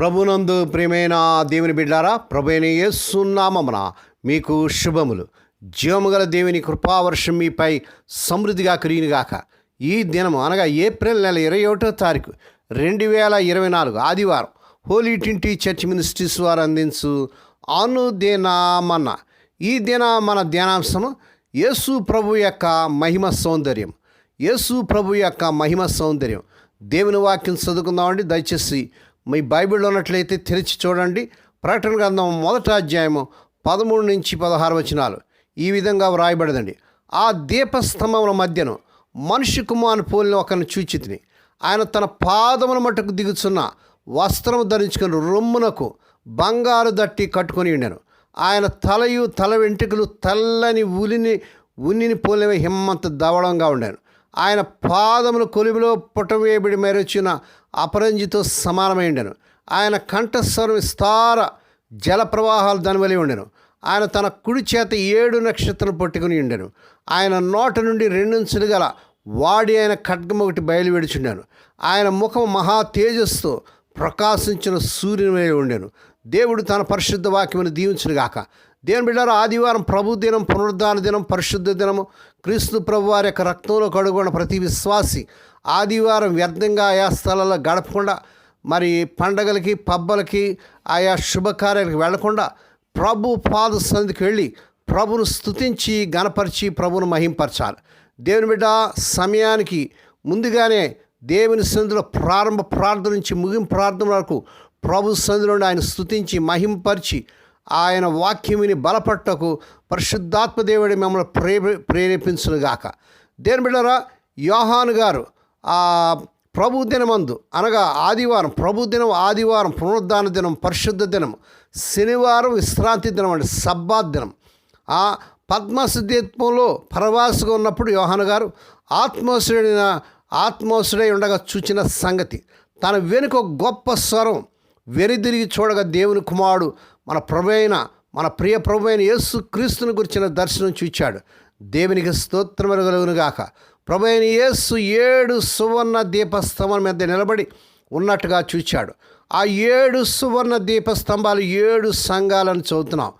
ప్రభునందు ప్రియమైన దేవుని బిడ్డారా ప్రభైన యేసునామమున మీకు శుభములు. జీవముగల దేవుని కృపావర్షం మీపై సమృద్ధిగా కురియునుగాక ఈ దినము అనగా ఏప్రిల్ నెల ఇరవై ఒకటో తారీఖు రెండు వేల ఇరవై నాలుగు ఆదివారం హోలీ ట్వంటీ చర్చ్ మినిస్ట్రీస్ వారు అందించు అనుదినామన్న ఈ దిన మన ధ్యానాంశము యేసు ప్రభు యొక్క మహిమ సౌందర్యం. యేసు ప్రభు యొక్క మహిమ సౌందర్యం. దేవుని వాక్యం చదువుకుందామండి. దయచేసి మీ బైబిల్లో ఉన్నట్లయితే తెరిచి చూడండి. ప్రకటన గ్రంథం మొదట అధ్యాయము పదమూడు నుంచి పదహారు వచనాలు. ఈ విధంగా వ్రాయబడదండి ఆ దీపస్తంభముల మధ్యను మనిషి కుమారుని పోలిన ఒకరిని చూచితిని. ఆయన తన పాదముల మట్టుకు దిగుచున్న వస్త్రము ధరించుకుని రొమ్మునకు బంగారు దట్టి కట్టుకొని ఉండాను. ఆయన తలయు తల వెంట్రుకలు తెల్లని ఉలిని ఉన్నిని పోలిన హిమ్మంత దవడంగా ఉండాను. ఆయన పాదములు కొలిమిలో పుటవేయబడి మెరచిన అపరంజితో సమానమై ఉండెను. ఆయన కంఠస్వరం విస్తార జల ప్రవాహాలు దానివలి ఉండెను. ఆయన తన కుడి చేత ఏడు నక్షత్రం పట్టుకుని ఉండెను. ఆయన నోట నుండి రెండించులు గల వాడి ఆయన ఖడ్గం ఒకటి బయలువెడుచుండాను. ఆయన ముఖం మహా తేజస్తో ప్రకాశించిన సూర్యుని ఉండెను. దేవుడు తన పరిశుద్ధ వాక్యమును దీవించునుగాక. దేవుని బిడ్డారు ఆదివారం ప్రభు దినం పునరుద్ధాన దినం పరిశుద్ధ దినము క్రీస్తు ప్రభువారి యొక్క రక్తంలో కడుగున్న ప్రతి విశ్వాసి ఆదివారం వ్యర్థంగా ఆయా స్థలాల్లో గడపకుండా మరి పండగలకి పబ్బలకి ఆయా శుభకార్యాలకు వెళ్ళకుండా ప్రభు పాద సంధికి వెళ్ళి ప్రభును స్తుతించి గణపరిచి ప్రభును మహింపరచాలి. దేవుని బిడ్డ సమయానికి ముందుగానే దేవుని సంధిలో ప్రారంభ ప్రార్థన నుంచి ముగింపు ప్రార్థన వరకు ప్రభు సన్నిధిలో ఆయన స్తుతించి మహింపరిచి ఆయన వాక్యముని బలపట్టకు పరిశుద్ధాత్మ దేవుడి మిమ్మల్ని ప్రే ప్రేరేపించునుగాక. దేని బిడ్డరా యోహాను గారు ఆ ప్రభు దినమందు అనగా ఆదివారం ప్రభు దినం ఆదివారం పునరుద్ధాన దినం పరిశుద్ధ దినం శనివారం విశ్రాంతి దినం అంటే సబ్బాత్ దినం. ఆ పద్మసిద్ధత్వంలో పరవాసుగా ఉన్నప్పుడు యోహాను గారు ఆత్మోసుడైన ఆత్మోసుడై ఉండగా చూచిన సంగతి తన వెనుక గొప్ప స్వరం వెనుదిరిగి చూడగా దేవుని కుమారుడు మన ప్రభు అయిన మన ప్రియ ప్రభు అయిన యేసు క్రీస్తుని గురించిన దర్శనం చూచాడు. దేవునికి స్తోత్రములు గాక. ప్రభు అయిన యేసు ఏడు సువర్ణ దీపస్తంభం మీద నిలబడి ఉన్నట్టుగా చూచాడు. ఆ ఏడు సువర్ణ దీపస్తంభాలు ఏడు సంఘాలను చదువుతున్నాం.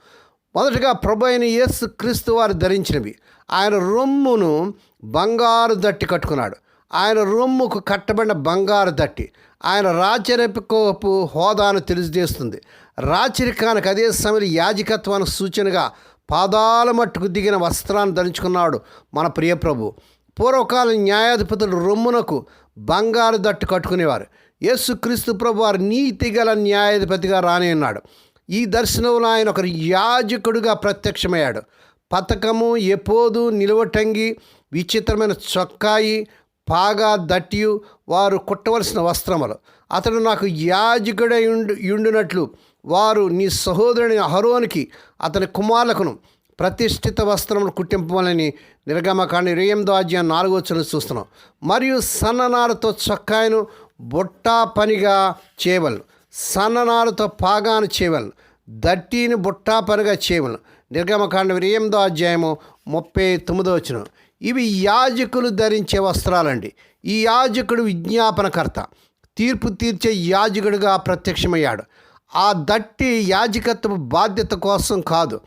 మొదటగా ప్రభు అయిన యేసు క్రీస్తు వారు ధరించినవి. ఆయన రొమ్మును బంగారు దట్టి కట్టుకున్నాడు. ఆయన రొమ్ముకు కట్టబడిన బంగారు దట్టి. ఆయన రాచరికపు హోదాను తెలియజేస్తుంది. రాచరికానికి అదే సమయంలో యాజకత్వానికి సూచనగా పాదాల మట్టుకు దిగిన వస్త్రాన్ని ధరించుకున్నాడు మన ప్రియప్రభు పూర్వకాల పూర్వకాలం న్యాయాధిపతులు రొమ్మునకు బంగారు దట్టు కట్టుకునేవారు. యేసుక్రీస్తు ప్రభు వారు నీతి గల న్యాయాధిపతిగా రాని ఉన్నాడు. ఈ దర్శనంలో ఆయన ఒక యాజకుడుగా ప్రత్యక్షమయ్యాడు. పథకము ఎపోదు నిలువటంగి విచిత్రమైన చొక్కాయి పాగా దట్టియు వారు కుట్టవలసిన వస్త్రములు. అతడు నాకు యాజకుడై ఉండు ఉండునట్లు వారు నీ సహోదరుని హరోనికి అతని కుమారులకును ప్రతిష్ఠిత వస్త్రములు కుట్టింపమని నిర్గమకాండ ఇరవై ఎనిమిదో అధ్యాయం నాలుగో వచ్చును చూస్తున్నాం. మరియు సన్ననారతో చొక్కాయను బుట్టా పనిగా చేయవలను. సన్ననారతో పాగాను చేయవలను. దట్టిని బుట్టా పనిగా చేయవలను. నిర్గమకాండ ఇరవై ఎనిమిదో అధ్యాయము ముప్పై తొమ్మిదో వచ్చిన ఇవి యాజకులు ధరించే వస్త్రాలండి. ఈ యాజకుడు విజ్ఞాపనకర్త. తీర్పు తీర్చే యాజకుడిగా ప్రత్యక్షమయ్యాడు. ఆ దట్టి యాజకత్వపు బాధ్యత కోసం కాదు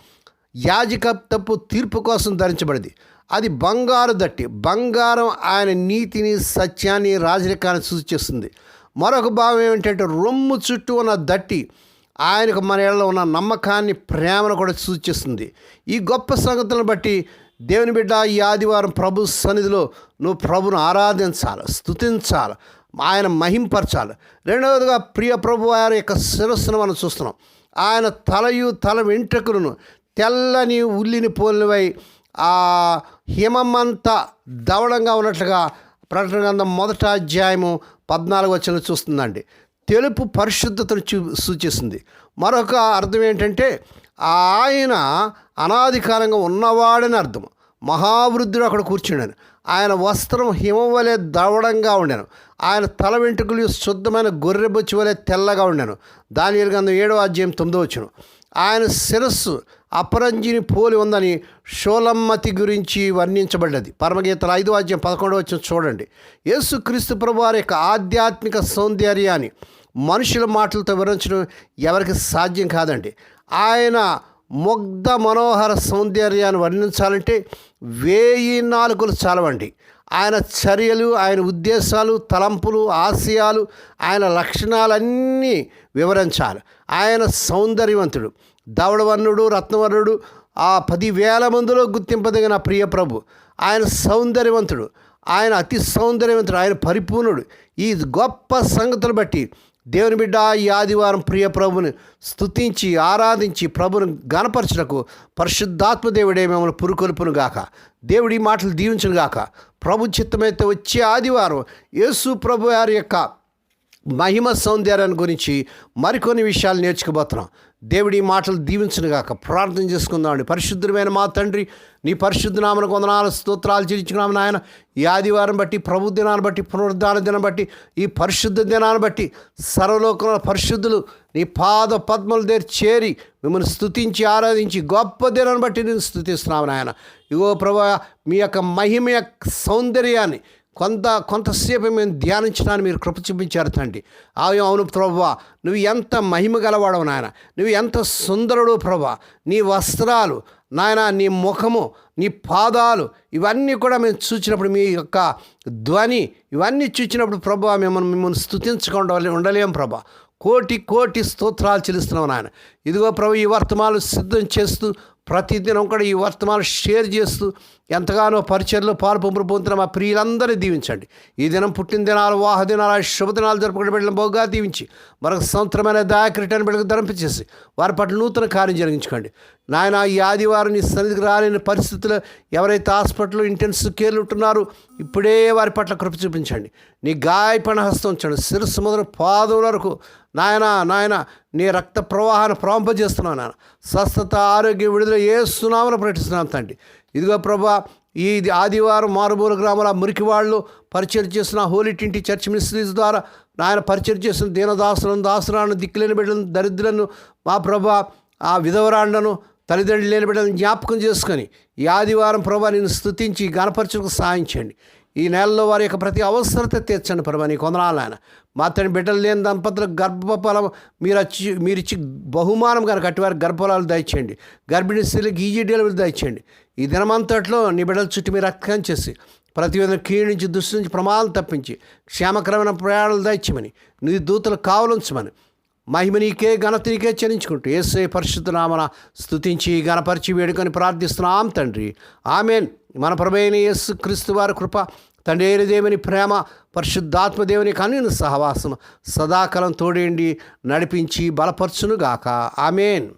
యాజకత్వపు తీర్పు కోసం ధరించబడింది. అది బంగారు దట్టి. బంగారం ఆయన నీతిని సత్యాన్ని రాజరికాన్ని సూచిస్తుంది. మరొక భావం ఏమిటంటే రొమ్ము చుట్టూ ఉన్న దట్టి ఆయనకు మన ఏళ్ళలో ఉన్న నమ్మకాన్ని ప్రేమను కూడా సూచిస్తుంది. ఈ గొప్ప సంగతులను బట్టి దేవుని బిడ్డ ఈ ఆదివారం ప్రభు సన్నిధిలో నువ్వు ప్రభును ఆరాధించాలి స్తుతించాలి ఆయన మహింపరచాలి. రెండవదిగా ప్రియ ప్రభు వారి యొక్క శిరస్సును మనం చూస్తున్నాం. ఆయన తలయు తల వెంట్రుకలను తెల్లని ఉల్లిని పోలినవై ఆ హిమమంతా దవడంగా ఉన్నట్లుగా ప్రకటన గ్రంథం మొదట అధ్యాయము పద్నాలుగు వచ్చిన చూస్తుందండి. తెలుపు పరిశుద్ధతను చూ సూచిస్తుంది. మరొక అర్థం ఏంటంటే ఆయన అనాధికారంగా ఉన్నవాడని అర్థం మహావృద్ధుడు అక్కడ కూర్చుండాను ఆయన వస్త్రం హిమం వలె దవడంగా ఉండాను. ఆయన తల వెంట్రుకలు శుద్ధమైన గొర్రెబొచ్చి వలె తెల్లగా ఉండాను. దాని గంధం ఏడవ అధ్యాయం తొమ్మిదో వచ్చును ఆయన శిరస్సు అపరంజిని పోలి ఉందని షోలమ్మతి గురించి వర్ణించబడ్డది. పరమగీతల ఐదో అధ్యాయం పదకొండవ వచ్చిన చూడండి. యేసుక్రీస్తు ప్రభు వారి యొక్క ఆధ్యాత్మిక సౌందర్యాన్ని మనుషుల మాటలతో వివరించడం ఎవరికి సాధ్యం కాదండి. ఆయన ముగ్ధ మనోహర సౌందర్యాన్ని వర్ణించాలంటే వేయి నాలుగులు చాలవండి. ఆయన చర్యలు ఆయన ఉద్దేశాలు తలంపులు ఆశయాలు ఆయన లక్షణాలన్నీ వివరించాలి. ఆయన సౌందర్యవంతుడు దవడవర్ణుడు రత్నవర్ణుడు ఆ పదివేల మందిలో గుర్తింపదగిన ప్రియ ప్రభు. ఆయన సౌందర్యవంతుడు ఆయన అతి సౌందర్యవంతుడు ఆయన పరిపూర్ణుడు. ఈ గొప్ప సంగతులు బట్టి దేవుని బిడ్డ ఈ ఆదివారం ప్రియ ప్రభుని స్తుతించి ఆరాధించి ప్రభుని గణపరచుటకు పరిశుద్ధాత్మ దేవుడే మిమ్మల్ని పురుకొల్పును గాక. దేవుడి ఈ మాటలు దీవించును గాక. ప్రభు చిత్తమైతే వచ్చే ఆదివారం యేసు ప్రభు వారి యొక్క మహిమ సౌందర్యాన్ని గురించి మరికొన్ని విషయాలు నేర్చుకోబోతున్నాం దేవుడి మాటలు దీవించనుగాక ప్రార్థన చేసుకుందామండి. పరిశుద్ధమైన మా తండ్రి నీ పరిశుద్ధనామన కొందనాలు స్తోత్రాలు చెల్లించుకున్నాము నాయన. ఈ ఆదివారం బట్టి ప్రభు దినాన్ని బట్టి పునరుద్ధాన దినం బట్టి ఈ పరిశుద్ధ దినాన్ని బట్టి సర్వలోకంలో పరిశుద్ధులు నీ పాద పద్మలు దగ్గర చేరి మిమ్మల్ని స్థుతించి ఆరాధించి గొప్ప దినాన్ని బట్టి నేను స్థుతిస్తున్నాము నాయన. ఇగో ప్రభా మీ యొక్క మహిమ యొక్క సౌందర్యాన్ని కొంత కొంతసేపు మేము ధ్యానించడానికి మీరు కృప చూపించారు తండ్రి. ఆమె అవును ప్రభా నువ్వు ఎంత మహిమ గలవాడవు నాయన. నువ్వు ఎంత సుందరుడు ప్రభా. నీ వస్త్రాలు నాయన నీ ముఖము నీ పాదాలు ఇవన్నీ కూడా మేము చూసినప్పుడు మీ యొక్క ధ్వని ఇవన్నీ చూసినప్పుడు ప్రభా మిమ్మల్ని మిమ్మల్ని స్థుతించకుండా ఉండలేం ప్రభా. కోటి కోటి స్తోత్రాలు చెల్లిస్తున్నాం నాయన. ఇదిగో ప్రభు ఈ వర్తమానాలు సిద్ధం చేస్తూ ప్రతిదినం కూడా ఈ వర్తమానం షేర్ చేస్తూ ఎంతగానో పరిచయలో పాలు పంపులు పొందుతున్న మా ప్రియులందరినీ దీవించండి. ఈ దినం పుట్టిన దినాలు వాహ దినాలు శుభదినాలు జరుపుకునే బిడ్డలను బహుగా దీవించి మరొక సంవత్సరమైన దాయకరిటైన బిడ్డకు ధరింపచేసి వారి పట్ల నూతన కార్యం జరిగించుకోండి. నాయన ఈ ఆదివారం నీ సన్నిధికి రాలేని పరిస్థితుల్లో ఎవరైతే హాస్పిటల్లో ఇంటెన్సివ్ కేర్లు ఉంటున్నారో ఇప్పుడే వారి పట్ల కృప చూపించండి. నీ గాయపణ హస్తం ఉంచండి. శిరస్సు మొదలు పాదం వరకు నాయన నాయన నీ రక్త ప్రవాహాన్ని ప్రాంపజేస్తున్నాను నాయన. స్వస్థత ఆరోగ్య విడుదల ఏ సునామను ప్రకటిస్తున్నాను తండ్రి. ఇదిగో ప్రభా ఈ ఆదివారం మారుమూల గ్రామాల మురికి వాళ్ళు పరిచయం చేసిన హోలీటింటి చర్చ్ మినిస్ట్రీస్ ద్వారా నాయన పరిచయం చేసిన దీనదాసులను దాసురాను దిక్కులేని బిడ్డలను దరిద్రులను మా ప్రభా ఆ విధవరాండను తల్లిదండ్రులు లేని బిడ్డలను జ్ఞాపకం చేసుకొని ఈ ఆదివారం ప్రభా నేను స్థుతించి గణపరచుకు చేయండి. ఈ నెలలో వారి యొక్క ప్రతి అవసరత తీర్చండి ప్రభా నీ కొందనాలు ఆయన మా తన బిడ్డలు లేని దంపతులకు గర్భఫలం మీరు వచ్చి మీరు ఇచ్చి బహుమానం కనుక అటువారి గర్భఫలాలు దయచేయండి. గర్భిణీ స్త్రీలకు ఈజీ డెలివరీ దయచేయండి. ఈ దినమంతట్లో నీ బిడ్డల చుట్టూ మీరు రక్తం చేసి ప్రతి విధంగా కీడు నుంచి దృష్టి నుంచి ప్రమాదం తప్పించి క్షేమకరమైన ప్రయాణాలు దయచేయమని నీ దూతలు కావలించమని మహిమ నీకే ఘనత నీకే చెల్లించుకుంటూ ఏసే పరిశుద్ధ నామన గణపరిచి వేడుకొని ప్రార్థిస్తున్నాం తండ్రి. ఆమెన్. మన ప్రభైన యేసు క్రీస్తు వారి కృప తండ్రి దేవుని ప్రేమ పరిశుద్ధాత్మ దేవుని కన్నుని సహవాసం సదాకాలం తోడేండి నడిపించి బలపరచునుగాక. ఆమెన్.